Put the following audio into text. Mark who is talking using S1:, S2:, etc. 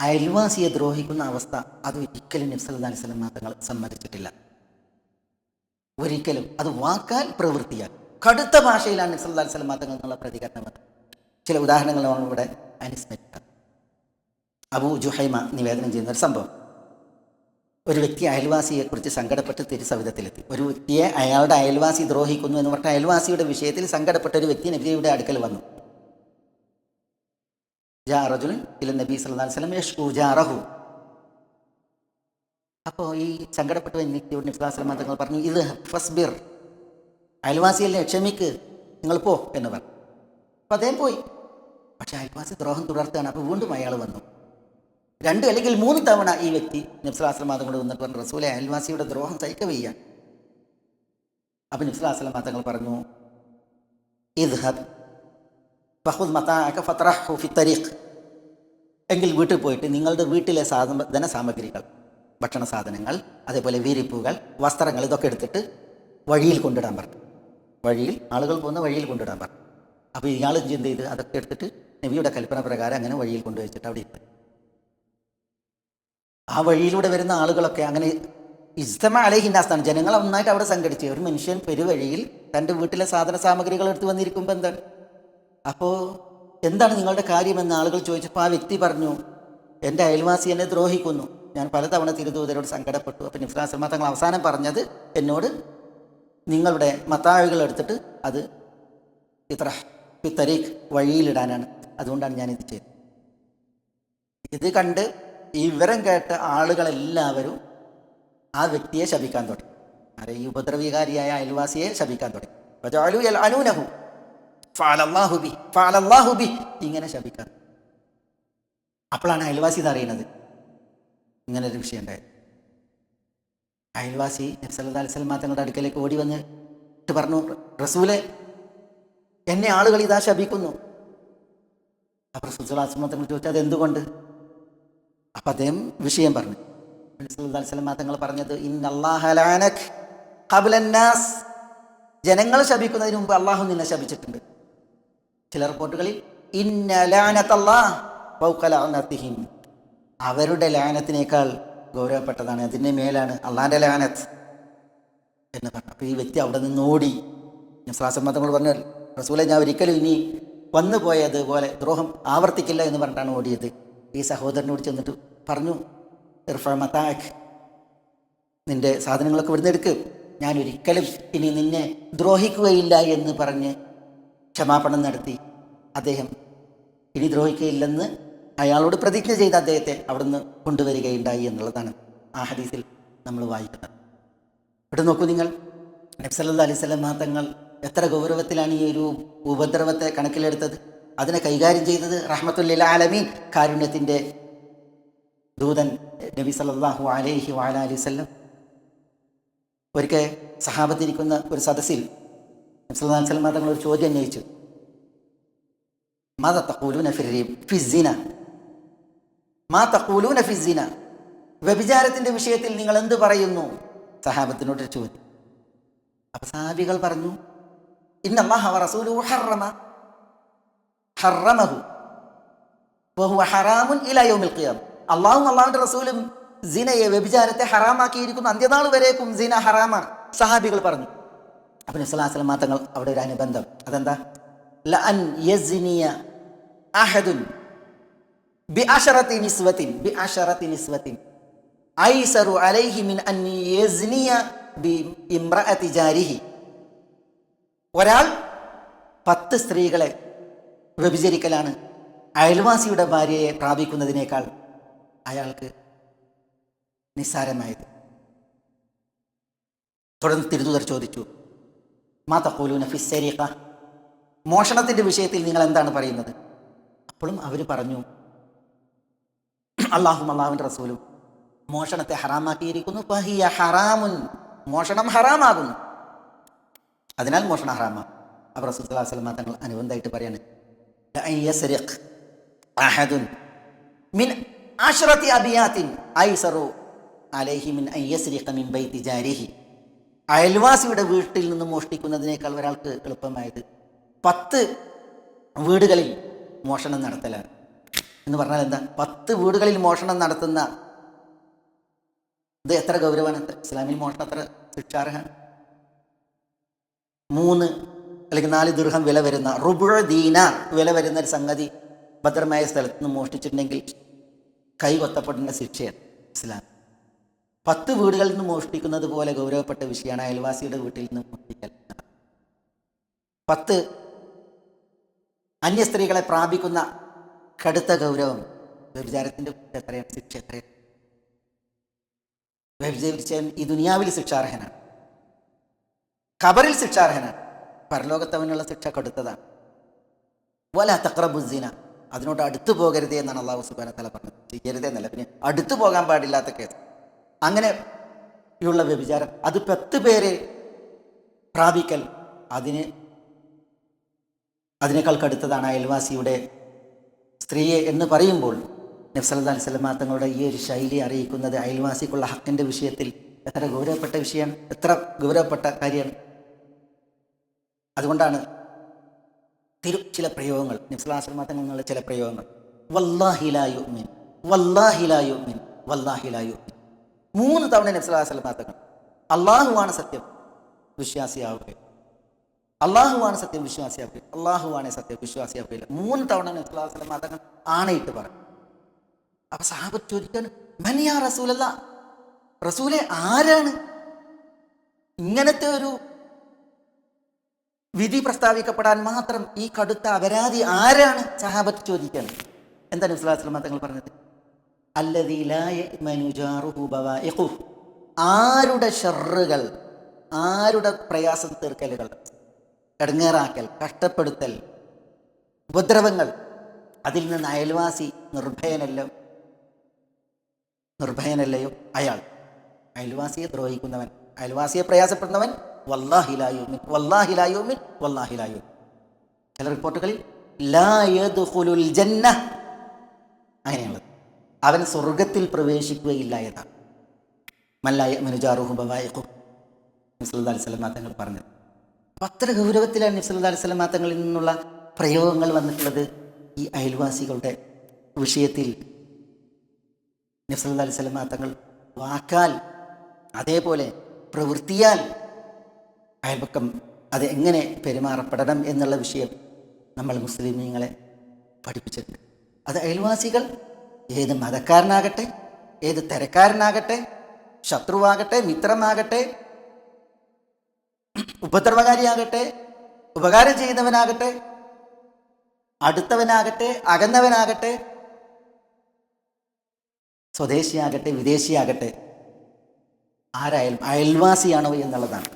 S1: അയൽവാസിയെ ദ്രോഹിക്കുന്ന അവസ്ഥ അത് ഒരിക്കലും നബ്സല്ലാ അലൈഹി സ്വലം തങ്ങൾ സമ്മതിച്ചിട്ടില്ല. ഒരിക്കലും. അത് വാക്കാൽ പ്രവൃത്തിയാൽ കടുത്ത ഭാഷയിലാണ് നബ്സല്ലാ അലൈഹി സ്വലം തങ്ങൾ എന്നുള്ള പ്രതികരണം ചില ഉദാഹരണങ്ങൾ നമ്മൾ ഇവിടെ അനുസ്മരിക്കാം. അബൂ ജുഹൈമ നിവേദനം ചെയ്യുന്ന ഒരു സംഭവം. ഒരു വ്യക്തി അയൽവാസിയെക്കുറിച്ച് സങ്കടപ്പെട്ട് തിരുസവിധത്തിലെത്തി. ഒരു വ്യക്തിയെ അയാളുടെ അയൽവാസി ദ്രോഹിക്കുന്നു എന്ന് പറഞ്ഞ അയൽവാസിയുടെ വിഷയത്തിൽ സങ്കടപ്പെട്ട ഒരു വ്യക്തി നബിയുടെ അടുക്കൽ വന്നു. ജാ റജുലൻ ഇല നബി അപ്പോൾ ഈ സങ്കടപ്പെട്ട വ്യക്തിയോട് നബി സല്ലല്ലാഹു തങ്ങൾ പറഞ്ഞു ഇത് ഫസ്ബിർ അയൽവാസിയല്ലേ ക്ഷമിക്ക് നിങ്ങൾ പോ എന്ന് പറഞ്ഞു. അപ്പം അദ്ദേഹം പോയി. പക്ഷെ അയൽവാസി ദ്രോഹം തുടർത്തുകയാണ്. അപ്പോൾ വീണ്ടും അയാൾ വന്നു. രണ്ട് അല്ലെങ്കിൽ മൂന്ന് തവണ ഈ വ്യക്തി നബ്സലാസ്ലമാതം കൊണ്ട് വന്നിട്ട് പറഞ്ഞു റസൂലെ അയൽവാസിയുടെ ദ്രോഹം സഹിക്കവയ്യ. അപ്പം നബ്സലാസ്ലം തങ്ങൾ പറഞ്ഞു ഇദ്ഹബ് ഫഹുദ് മതാഅക ഫത്രഹു ഫി തരീഖ് എങ്കിൽ വീട്ടിൽ പോയിട്ട് നിങ്ങളുടെ വീട്ടിലെ സാധന സാമഗ്രികൾ ഭക്ഷണ സാധനങ്ങൾ അതേപോലെ വിരിപ്പുകൾ വസ്ത്രങ്ങൾ ഇതൊക്കെ എടുത്തിട്ട് വഴിയിൽ കൊണ്ടിടാൻ പറഞ്ഞു വഴിയിൽ ആളുകൾ പോകുന്ന വഴിയിൽ കൊണ്ടിടാൻ പറഞ്ഞു അപ്പോൾ ഇയാൾ എന്ത് ചെയ്ത്? അതൊക്കെ എടുത്തിട്ട് നബിയുടെ കൽപ്പന പ്രകാരം അങ്ങനെ വഴിയിൽ കൊണ്ടുവച്ചിട്ട് അവിടെ ഇട്ടു ആ വഴിയിലൂടെ വരുന്ന ആളുകളൊക്കെ അങ്ങനെ ഇസ്തമ അലഹിന്നാസ്ഥാണ് ജനങ്ങൾ ഒന്നായിട്ട് അവിടെ സംഘടിച്ച്. ഒരു മനുഷ്യൻ പെരുവഴിയിൽ തന്റെ വീട്ടിലെ സാധന സാമഗ്രികൾ എടുത്ത് വന്നിരിക്കുമ്പോൾ എന്താണ്? അപ്പോൾ എന്താണ് നിങ്ങളുടെ കാര്യമെന്ന് ആളുകൾ ചോദിച്ചപ്പോൾ ആ വ്യക്തി പറഞ്ഞു എന്റെ അയൽവാസി എന്നെ ദ്രോഹിക്കുന്നു. ഞാൻ പലതവണ തിരുദൂതരോട് സങ്കടപ്പെട്ടു. അപ്പം നിഫ്ലാസമ തങ്ങൾ അവസാനം പറഞ്ഞത് എന്നോട് നിങ്ങളുടെ മത്താഴുകൾ എടുത്തിട്ട് അത് ഇത്ര പിത്തരീഖ് വഴിയിലിടാനാണ്. അതുകൊണ്ടാണ് ഞാൻ ഇത് ചെയ്തത്. ഇത് കണ്ട് ഈ വിവരം കേട്ട ആളുകളെല്ലാവരും ആ വ്യക്തിയെ ശപിക്കാൻ തുടങ്ങി. ആരെ ഈ ഉപദ്രവികാരിയായ അയൽവാസിയെ ശപിക്കാൻ തുടങ്ങി. വജഅലു ഇങ്ങനെ ശപിക്കാൻ അപ്പോഴാണ് അയൽവാസി ഇത് അറിയുന്നത്. ഇങ്ങനെ ഒരു വിഷയം ഉണ്ടായത്. അയൽവാസി നബ്സല്ലാ അലൈഹി തങ്ങളുടെ അടുക്കലേക്ക് ഓടി വന്ന് പറഞ്ഞു റസൂലെ എന്നെ ആളുകൾ ഇതാ ശപിക്കുന്നു. അപ്പോൾ റസൂൽ തങ്ങൾ ചോദിച്ചത് അത് എന്തുകൊണ്ട്? അപ്പം അദ്ദേഹം വിഷയം പറഞ്ഞു. സ്വലം തങ്ങൾ പറഞ്ഞത് ജനങ്ങൾ ശപിക്കുന്നതിന് മുമ്പ് അള്ളാഹു നിന്നെ ശപിച്ചിട്ടുണ്ട്. ചില റിപ്പോർട്ടുകളിൽ ഇന്ന ലാനത്തല്ലാഹ് ഫൗക അവരുടെ ലാനത്തിനേക്കാൾ ഗൗരവപ്പെട്ടതാണ് അതിന്റെ മേലാണ് അള്ളാന്റെ ലാനത്ത് എന്ന് പറഞ്ഞു. അപ്പോൾ ഈ വ്യക്തി അവിടെ നിന്ന് ഓടി. ശ്വാസമ്മതങ്ങൾ പറഞ്ഞു റസൂലെ ഞാൻ ഒരിക്കലും ഇനി വന്നു പോയതുപോലെ ദ്രോഹം ആവർത്തിക്കില്ല എന്ന് പറഞ്ഞിട്ടാണ് ഓടിയത്. ഈ സഹോദരനോട് ചെന്നിട്ട് പറഞ്ഞു ഇർഫ നിന്റെ സാധനങ്ങളൊക്കെ ഇവിടുന്ന് എടുക്ക്. ഞാൻ ഒരിക്കലും ഇനി നിന്നെ ദ്രോഹിക്കുകയില്ല എന്ന് പറഞ്ഞ് ക്ഷമാപണം നടത്തി. അദ്ദേഹം ഇനി ദ്രോഹിക്കയില്ലെന്ന് അയാളോട് പ്രതിജ്ഞ ചെയ്ത അദ്ദേഹത്തെ അവിടുന്ന് കൊണ്ടുവരികയുണ്ടായി എന്നുള്ളതാണ് ആ ഹദീസിൽ നമ്മൾ വായിക്കുന്നത്. ഇവിടെ നോക്കൂ നിങ്ങൾ നബ്സല്ലാ അലൈഹി സ്വലം തങ്ങൾ എത്ര ഗൗരവത്തിലാണ് ഈ ഒരു ഉപദ്രവത്തെ കണക്കിലെടുത്തത്. അതിനെ കൈകാര്യം ചെയ്തത് റഹ്മത്തുല്ല ആലമീൻ കാരുണ്യത്തിന്റെ ദൂതൻ നബി സല്ലാഹു അലൈഹി വാല അലൈഹി വസല്ലം. ഒരിക്കൽ സഹാബത്തിരിക്കുന്ന ഒരു സദസ്സിൽ തങ്ങൾ ഒരു ചോദ്യം ഉന്നയിച്ചു മാ ഫിർ ഫിസിന മാ തഖൂലൂന ഫിസിന വ്യഭിചാരത്തിന്റെ വിഷയത്തിൽ നിങ്ങൾ എന്ത് പറയുന്നു? സഹാബത്തിനോട് ചോദ്യം. അപ്പൊ സഹാബികൾ പറഞ്ഞു അള്ളാഹും അള്ളാഹുന്റെ റസൂലും സിനയെ വ്യഭിചാരത്തെ ഹറാമാക്കിയിരിക്കുന്നു. അന്ത്യനാൾ വരേക്കും സിന ഹറാമാണ്. സഹാബികൾ പറഞ്ഞു അപ്പം വസ്ലാം തങ്ങൾ അവിടെ ഒരു അനുബന്ധം. അതെന്താ? ലഅൻ യസ്നിയ അലൈഹി മിൻ യസ്നിയ ബി ജാരിഹി. ഒരാൾ പത്ത് സ്ത്രീകളെ വ്യഭിചരിക്കലാണ്. അയൽവാസിയുടെ ഭാര്യയെ പ്രാപിക്കുന്നതിനേക്കാൾ അയാൾക്ക് നിസ്സാരമായത്. തുടർന്ന് തിരുതുതർ ചോദിച്ചു മാ ഫിസ്സരീഖ മോഷണത്തിന്റെ വിഷയത്തിൽ നിങ്ങൾ എന്താണ് പറയുന്നത്? അപ്പോഴും അവർ പറഞ്ഞു അള്ളാഹും അള്ളാഹുവിന്റെ റസൂലും മോഷണത്തെ ഹറാമാക്കിയിരിക്കുന്നു. ഹറാമുൻ. മോഷണം ഹറാമാകുന്നു. അതിനാൽ മോഷണം ഹറാമാണ് അവർ റസൂൽ സ്വല്ലല്ലാഹു അലൈഹി വസല്ലം തങ്ങൾ അനുബന്ധമായിട്ട് പറയാണ് മിൻ അബിയാത്തിൻ ഐസറു അലൈഹി മിൻ ഐ യസ്രിഖ മിൻ ബൈത്തി ജാരിഹി. അയൽവാസിയുടെ വീട്ടിൽ നിന്ന് മോഷ്ടിക്കുന്നതിനേക്കാൾ ഒരാൾക്ക് എളുപ്പമായത് പത്ത് വീടുകളിൽ മോഷണം നടത്തലാണ്. എന്ന് പറഞ്ഞാൽ എന്താ? പത്ത് വീടുകളിൽ മോഷണം നടത്തുന്ന ഇത് എത്ര ഗൗരവമാണ്? എത്ര ഇസ്ലാമിൽ മോഷണം എത്ര ശിക്ഷാർഹമാണ്? മൂന്ന് അല്ലെങ്കിൽ നാല് ദീർഘം വില വരുന്ന റുബുഴ ദീന വില വരുന്ന ഒരു സംഗതി ഭദ്രമായ സ്ഥലത്ത് നിന്ന് മോഷ്ടിച്ചിട്ടുണ്ടെങ്കിൽ കൈ കൊത്തപ്പെടേണ്ട ശിക്ഷയാണ് ഇസ്ലാം. പത്ത് വീടുകളിൽ നിന്ന് മോഷ്ടിക്കുന്നത് പോലെ ഗൗരവപ്പെട്ട വിഷയമാണ് അയൽവാസിയുടെ വീട്ടിൽ നിന്ന് മോഷ്ടിക്കൽ. പത്ത് അന്യ സ്ത്രീകളെ പ്രാപിക്കുന്ന കടുത്ത ഗൗരവം. വ്യഭിചാരത്തിന്റെ എത്രയാണ് ശിക്ഷ എത്രയാണ് വ്യഭിചരിച്ചവൻ ഈ ദുനിയാവിൽ ശിക്ഷാർഹനാണ്. ഖബറിൽ ശിക്ഷാർഹനാണ്. പരലോകത്തവനുള്ള ശിക്ഷ കടുത്തതാണ്. വല തക്രബുസീന അതിനോട് അടുത്തു പോകരുതേ എന്നാണ് അള്ളാഹു സുബാന തല പറഞ്ഞത്. ചെയ്യരുതേ എന്നല്ല. പിന്നെ അടുത്തു പോകാൻ പാടില്ലാത്ത കേസ്. അങ്ങനെ ഉള്ള വ്യഭിചാരം. അത് പത്ത് പേരെ പ്രാപിക്കൽ. അതിന് അതിനേക്കാൾ കടുത്തതാണ് അയൽവാസിയുടെ സ്ത്രീയെ എന്ന് പറയുമ്പോൾ നബ്സല്ലാ അലൈഹി സ്വലമാ തങ്ങളുടെ ഈ ഒരു ശൈലി അറിയിക്കുന്നത് അയൽവാസിക്കുള്ള ഹക്കിന്റെ വിഷയത്തിൽ എത്ര ഗൗരവപ്പെട്ട വിഷയമാണ് എത്ര ഗൗരവപ്പെട്ട കാര്യമാണ് അതുകൊണ്ടാണ് തിരു ചില പ്രയോഗങ്ങൾ നബ്സല്ലാസ്ലമാ തങ്ങളുടെ ചില പ്രയോഗങ്ങൾ. വല്ലാഹിലായുമിൻ വല്ലാഹിലായുമിൻ വല്ലാഹിലായുമിൻ മൂന്ന് തവണ നബ്സല്ലാസ്ലമാ തങ്ങൾ അള്ളാഹുവാണ് സത്യം വിശ്വാസിയാവുക അള്ളാഹുവാണ് സത്യം വിശ്വാസിയാക്കുക അള്ളാഹുവാണ് സത്യം വിശ്വാസിയാക്കുകയില്ല മൂന്ന് തവണ നബ്സല്ലാസ്ലമാ തങ്ങൾ ആണയിട്ട് പറഞ്ഞു അപ്പൊ സാഹബത്ത് ചോദിക്കാൻ മനിയാ റസൂലല്ല? റസൂലെ ആരാണ്? ഇങ്ങനത്തെ ഒരു വിധി പ്രസ്താവിക്കപ്പെടാൻ മാത്രം ഈ കടുത്ത അപരാധി ആരാണ്? സഹാബത്ത് ചോദിക്കാൻ. എന്താണ് ഇസ്ലാസ്ലമ തങ്ങൾ പറഞ്ഞത്? ആരുടെ ഷെറുകൾ ആരുടെ പ്രയാസം തീർക്കലുകൾ ഇടങ്ങേറാക്കൽ കഷ്ടപ്പെടുത്തൽ ഉപദ്രവങ്ങൾ അതിൽ നിന്ന് അയൽവാസി നിർഭയനല്ലോ നിർഭയനല്ലയോ? അയാൾ അയൽവാസിയെ ദ്രോഹിക്കുന്നവൻ അയൽവാസിയെ പ്രയാസപ്പെടുന്നവൻ വല്ലാഹിലായുമിൻ വല്ലാഹിലായുമിൻ വല്ലാഹിലായോ ചില റിപ്പോർട്ടുകളിൽ ലാ ജന്ന അങ്ങനെയുള്ളത്. അവൻ സ്വർഗത്തിൽ പ്രവേശിക്കുകയില്ല എന്നാണ്. മല്ലായ മനുജാറുഹു ബവായിഖു. നബ്സല്ലാ അലൈഹി സ്വലമാ തങ്ങൾ പറഞ്ഞത്. അപ്പം അത്ര ഗൗരവത്തിലാണ് നബ്സല്ലാ അലൈഹി സ്വലമാ തങ്ങളിൽ നിന്നുള്ള പ്രയോഗങ്ങൾ വന്നിട്ടുള്ളത് ഈ അയൽവാസികളുടെ വിഷയത്തിൽ. നബ്സല്ലാ അലൈഹി സ്വലമാ തങ്ങൾ വാക്കാൽ അതേപോലെ പ്രവൃത്തിയാൽ അയൽപക്കം അത് എങ്ങനെ പെരുമാറപ്പെടണം എന്നുള്ള വിഷയം നമ്മൾ മുസ്ലിമീങ്ങളെ പഠിപ്പിച്ചിട്ടുണ്ട്. അത് അയൽവാസികൾ ഏത് മതക്കാരനാകട്ടെ ഏത് തരക്കാരനാകട്ടെ ശത്രുവാകട്ടെ മിത്രമാകട്ടെ ഉപദ്രവകാരിയാകട്ടെ ഉപകാരം ചെയ്യുന്നവനാകട്ടെ അടുത്തവനാകട്ടെ അകന്നവനാകട്ടെ സ്വദേശിയാകട്ടെ വിദേശിയാകട്ടെ ആരായാലും അയൽവാസിയാണോ എന്നുള്ളതാണ്.